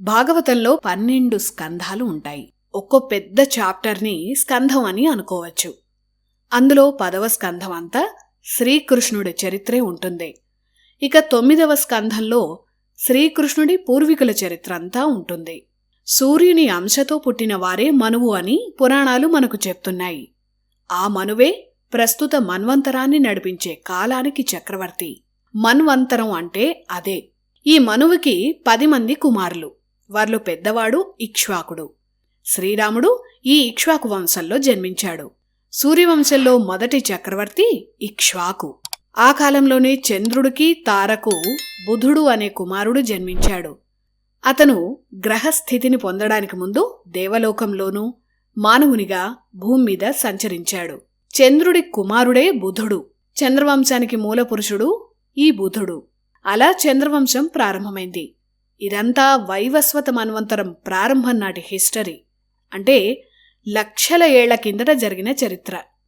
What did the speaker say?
భాగవతంలో పన్నెండు స్కంధాలు ఉంటాయి. ఒక్కో పెద్ద చాప్టర్ని స్కంధం అని అనుకోవచ్చు. అందులో పదవ స్కంధం అంతా శ్రీకృష్ణుడి చరిత్రే ఉంటుంది. ఇక తొమ్మిదవ స్కంధంలో శ్రీకృష్ణుడి పూర్వీకుల చరిత్ర అంతా ఉంటుంది. సూర్యుని అంశతో పుట్టిన వారే మనువు అని పురాణాలు మనకు చెప్తున్నాయి. ఆ మనువే ప్రస్తుత మన్వంతరాన్ని నడిపించే కాలానికి చక్రవర్తి. మన్వంతరం అంటే అదే. ఈ మనువుకి పది మంది కుమారులు. వారిలో పెద్దవాడు ఇక్ష్వాకుడు. శ్రీరాముడు ఈ ఇక్ష్వాకు వంశంలో జన్మించాడు. సూర్యవంశంలో మొదటి చక్రవర్తి ఇక్ష్వాకు. ఆ కాలంలోనే చంద్రుడికి తారకు బుధుడు అనే కుమారుడు జన్మించాడు. అతను గ్రహస్థితిని పొందడానికి ముందు దేవలోకంలోనూ మానవునిగా భూమి మీద సంచరించాడు. చంద్రుడి కుమారుడే బుధుడు. చంద్రవంశానికి మూలపురుషుడు ఈ బుధుడు. అలా చంద్రవంశం ప్రారంభమైంది. ఇదంతా వైవస్వత మన్వంతరం ప్రారంభం నాటి హిస్టరీ. అంటే లక్షల ఏళ్ళ కిందట జరిగిన చరిత్ర.